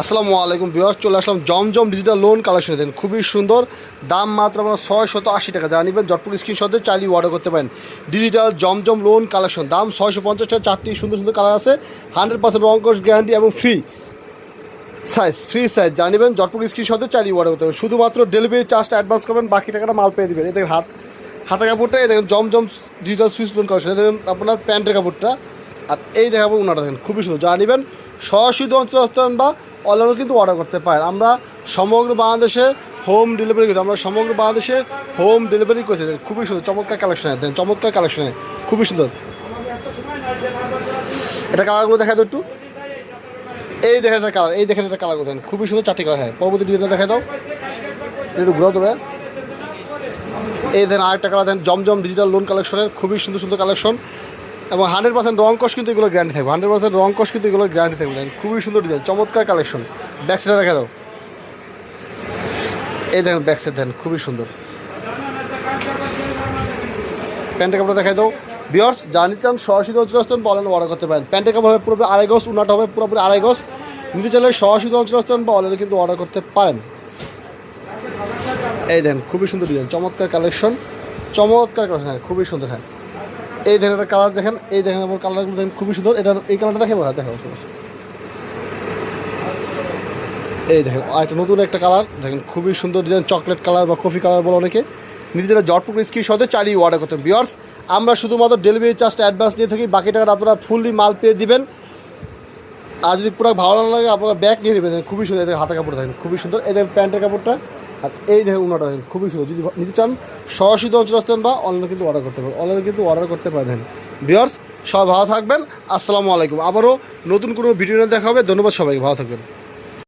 আসসালামু আলাইকুম বিহার চলে আসলাম জমজম ডিজিটাল লোন কালেকশন দেন খুবই সুন্দর। দাম মাত্র আপনার ছয় শত আশি টাকা। যা নেবেন, জটপুর স্ক্রিনশটে চাইলে অর্ডার করতে পারেন। ডিজিটাল জমজম লোন কালেকশন দাম ছয়শো পঞ্চাশ টাকা। চারটি সুন্দর সুন্দর কালার আছে। হান্ড্রেড পার্সেন্ট রং কোর্স গ্যারান্টি এবং ফ্রি সাইজ ফ্রি সাইজ যা নেবেন, জটপুর স্ক্রিনশটে চাইলে অর্ডার করতে পারেন। শুধুমাত্র ডেলিভারি চার্জটা অ্যাডভান্স করবেন, বাকি টাকাটা মাল পেয়ে দেবেন। দেখেন, হাত হাতা কাপড়টা, এই দেখেন, Zamzam digital switch lawn collection দেখেন, আপনার প্যান্টের কাপড়টা। আর এই দেখাবো ওনাটা দেখেন, খুবই সুন্দর। যা নেবেন, সরাসরি অঞ্চল বা অনলাইনে কিন্তু অর্ডার করতে পারেন। আমরা সমগ্র বাংলাদেশে হোম ডেলিভারি করতে আমরা সমগ্র বাংলাদেশে হোম ডেলিভারি করতে খুবই সুন্দর, চমৎকার কালেকশন দেন চমৎকার কালেকশনে খুবই সুন্দর। এটা কালারগুলো দেখা দাও একটু। এই দেখেন একটা কালার এই দেখেন একটা কালার দেন খুবই সুন্দর চারটি কালার হ্যাঁ। পরবর্তী ডিজাইনটা দেখা দাও। একটু ঘুরাও দেবে এই দেন আরেকটা কালার দেন জমজম ডিজিটাল লোন কালেকশনের খুবই সুন্দর সুন্দর কালেকশন এবং হান্ড্রেড পার্সেন্ট রং কস কিন্তু এগুলো গ্যারান্টি থাকবে। হান্ড্রেড পার্সেন্ট রং কস কিন্তু এগুলো গ্যারান্টি থাকবে। দেখেন, খুবই সুন্দর ডিজাইন চমৎকার কালেকশন ব্যাক সাইডে দেখা দাও। এই দেখেন ব্যাক সাইড দেন খুবই সুন্দর। প্যান্টের কাপড় দেখাই দাও। বিয়ার্স নিতে চান, সরাসরি অঞ্চল আসতেন বলেন অর্ডার করতে পারেন। প্যান্টের কাপড় হবে পুরোপুরি আড়াই গজ উনাটা হবে পুরোপুরি আড়াই গজ। নিতে চাইলে সরাসরি অঞ্চল আসতেন বা অনলাইনে কিন্তু অর্ডার করতে পারেন। এই দেন খুবই সুন্দর ডিজাইন চমৎকার কালেকশন চমৎকার কালেকশন হ্যাঁ খুবই সুন্দর হ্যাঁ। এই দেখেন একটা কালার দেখেন, এই দেখেন আমার কালারগুলো দেখেন খুবই সুন্দর। এটা এই কালারটা দেখে হ্যাঁ দেখো সমস্যা এই দেখেন একটা নতুন একটা কালার দেখেন, খুবই সুন্দর ডিজাইন চকলেট কালার বা কফি কালার বলে অনেকে। নিজেরা জটপুর স্ক্রিন সাথে চালিয়ে অর্ডার করতেন বিয়ার্স আমরা শুধুমাত্র ডেলিভারি চার্জটা অ্যাডভান্স নিয়ে থাকি, বাকি টাকাটা আপনারা ফুললি মাল পেয়ে দিবেন। আর যদি পুরো ভালো না লাগে, আপনারা ব্যাগ নিয়ে নেবেন। খুবই সুন্দর, এদের হাতে কাপড় দেখেন, খুবই সুন্দর। এদের প্যান্টের কাপড়টা। আর এই দেখেন উনাটা দেখেন, খুবই সুন্দর। যদি নিতে চান, সরাসরি অঞ্চল আসতেন বা অনলাইনে কিন্তু অর্ডার করতে পারেন। অনলাইনে কিন্তু অর্ডার করতে পারেন বিয়ার্স সবাই ভালো থাকবেন। আসসালামু আলাইকুম। আবারও নতুন কোনো ভিডিও দেখা হবে। ধন্যবাদ সবাইকে। ভালো থাকবেন।